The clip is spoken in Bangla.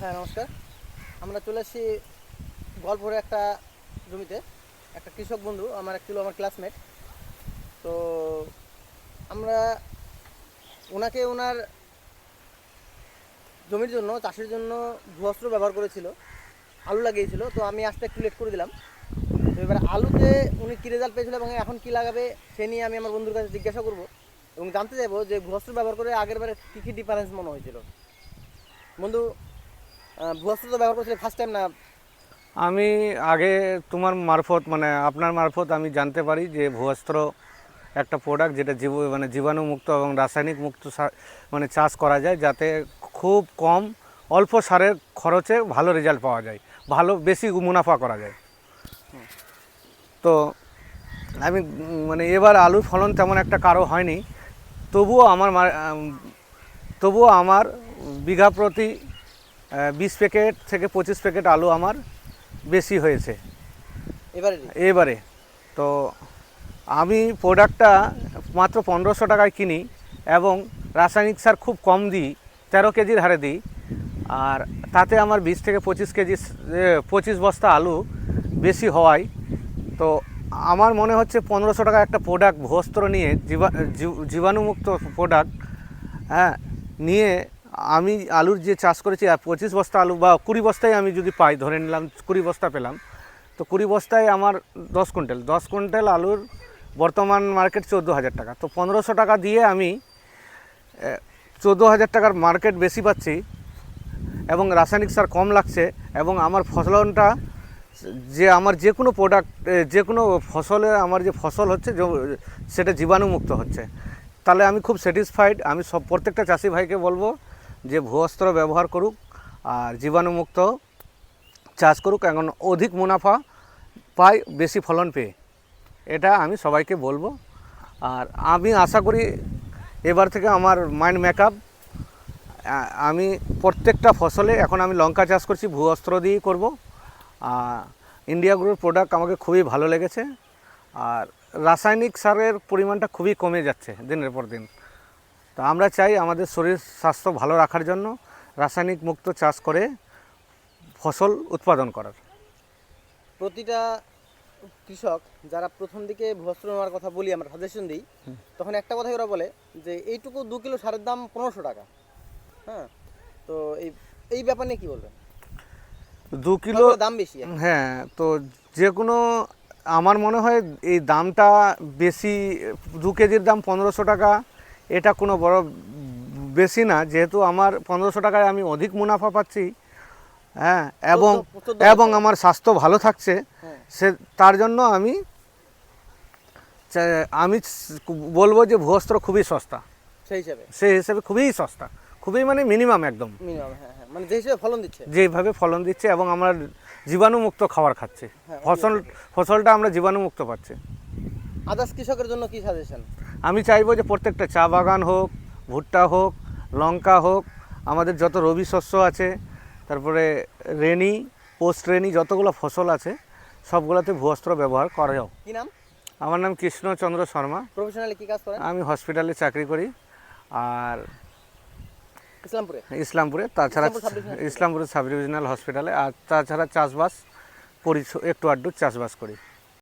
হ্যাঁ নমস্কার। আমরা চলে এসেছি গল্পরে একটা জমিতে। একটা কৃষক বন্ধু, আমার ছিল আমার ক্লাসমেট তো আমরা ওনাকে ওনার জমির জন্য, চাষের জন্য ভূঅস্ত্র ব্যবহার করেছিল। আলু লাগিয়েছিল, তো আমি আসতে একটু লেট করে দিলাম। তো এবার আলুতে উনি কী রেজাল্ট পেয়েছিল এবং এখন কী লাগাবে, সে নিয়ে আমি আমার বন্ধুর কাছে জিজ্ঞাসা করব এবং জানতে চাইব যে ভূঅস্ত্র ব্যবহার করে আগের বারে কী কী ডিফারেন্স মনে হয়েছিল। বন্ধু ভুয়াস্ত্র তো ব্যবহার করছিলে ফার্স্ট টাইম না? আমি আগে তোমার মারফত মানে আপনার মারফত আমি জানতে পারি যে ভূয়স্ত্র একটা প্রোডাক্ট যেটা জীব মানে জীবাণুমুক্ত এবং রাসায়নিক মুক্ত মানে চাষ করা যায়, যাতে খুব কম অল্প সারের খরচে ভালো রেজাল্ট পাওয়া যায়, ভালো বেশি মুনাফা করা যায়। তো আমি মানে এবার আলুর ফলন তেমন একটা কারও হয়নি, তবুও আমার তবুও আমার বিঘা প্রতি বিশ প্যাকেট থেকে পঁচিশ প্যাকেট আলু আমার বেশি হয়েছে। এবারে এবারে। তো আমি প্রোডাক্টটা মাত্র পনেরোশো টাকায় কিনি এবং রাসায়নিক সার খুব কম দিই তেরো কেজির হারে দিই। আর তাতে আমার বিশ থেকে পঁচিশ কেজি পঁচিশ বস্তা আলু বেশি হওয়ায়। তো আমার মনে হচ্ছে পনেরোশো টাকা একটা প্রোডাক্ট ভস্ত্র নিয়ে জীবা জীবাণুমুক্ত প্রোডাক্ট হ্যাঁ নিয়ে আমি আলুর যে চাষ করেছি পঁচিশ বস্তা আলু বা কুড়ি বস্তায় আমি যদি পাই, ধরে নিলাম কুড়ি বস্তা পেলাম, তো কুড়ি বস্তায় আমার দশ কুইন্টাল দশ কুইন্টাল আলুর বর্তমান মার্কেট চোদ্দ হাজার টাকা। তো পনেরোশো টাকা দিয়ে আমি চোদ্দ হাজার টাকার মার্কেট বেশি পাচ্ছি এবং রাসায়নিক সার কম লাগছে এবং আমার ফসলনটা যে আমার যে কোনো প্রোডাক্ট যে কোনো ফসলে আমার যে ফসল হচ্ছে সেটা জীবাণুমুক্ত হচ্ছে। তাহলে আমি খুব স্যাটিসফাইড আমি সব, প্রত্যেকটা চাষি ভাইকে বলব যে ভূঅস্ত্র ব্যবহার করুক আর জীবাণুমুক্ত চাষ করুক, এখন অধিক মুনাফা পায়, বেশি ফলন পেয়ে। এটা আমি সবাইকে বলব। আর আমি আশা করি এবার থেকে আমার মাইন্ড মেকআপ আমি প্রত্যেকটা ফসলে এখন আমি লঙ্কা চাষ করছি ভূ অস্ত্র দিয়েই করব। ইন্ডিয়া গ্রোর প্রোডাক্ট আমাকে খুবই ভালো লেগেছে। আর রাসায়নিক সারের পরিমাণটা খুবই কমে যাচ্ছে দিনের পর দিন। তো আমরা চাই আমাদের শরীর স্বাস্থ্য ভালো রাখার জন্য রাসায়নিক মুক্ত চাষ করে ফসল উৎপাদন করার। প্রতিটা কৃষক যারা প্রথম দিকে ভস্ত্র নেওয়ার কথা বলি আমরা সাজেশন দিই তখন একটা কথাই ওরা বলে যে এইটুকু দু কিলো সারের দাম পনেরোশো টাকা। হ্যাঁ তো এই এই ব্যাপার নিয়ে কী বলবেন? দু কিলো দাম বেশি হ্যাঁ তো যে কোনো আমার মনে হয় এই দামটা বেশি দু কেজির দাম পনেরোশো টাকা এটা কোনো বড় বেশি না যেহেতু আমার পনেরোশো টাকায় আমি অধিক মুনাফা পাচ্ছি হ্যাঁ এবং এবং আমার স্বাস্থ্য ভালো থাকছে হ্যাঁ। সে তার জন্য আমি আমি বলব যে ভূস্ত্র খুবই সস্তা। সেই হিসাবে। সেই হিসেবে খুবই সস্তা খুবই মানে মিনিমাম একদম। হ্যাঁ হ্যাঁ মানে যে হিসেবে ফলন দিচ্ছে। যেভাবে ফলন দিচ্ছে এবং আমরা জীবাণুমুক্ত খাবার খাচ্ছি। ফসল ফসলটা আমরা জীবাণুমুক্ত পাচ্ছি। আদার্স কৃষকের জন্য কি সাজেশন আমি চাইব যে প্রত্যেকটা চা বাগান হোক ভুট্টা হোক লঙ্কা হোক আমাদের যত রবি শস্য আছে তারপরে রেনি পোস্ট রেনি যতগুলো ফসল আছে সবগুলোতে ভূঅস্ত্র ব্যবহার করা যাও কি নাম? আমার নাম কৃষ্ণচন্দ্র শর্মা। প্রফেশনালি কি কাজ করেন? আমি হসপিটালে চাকরি করি। আর ইসলামপুরে? ইসলামপুরে তাছাড়া ইসলামপুর সাব ডিভিশনাল ইসলামপুরের সাব ডিভিশনাল হসপিটালে আর তাছাড়া চাষবাস পরি একটু আধটু চাষবাস করি।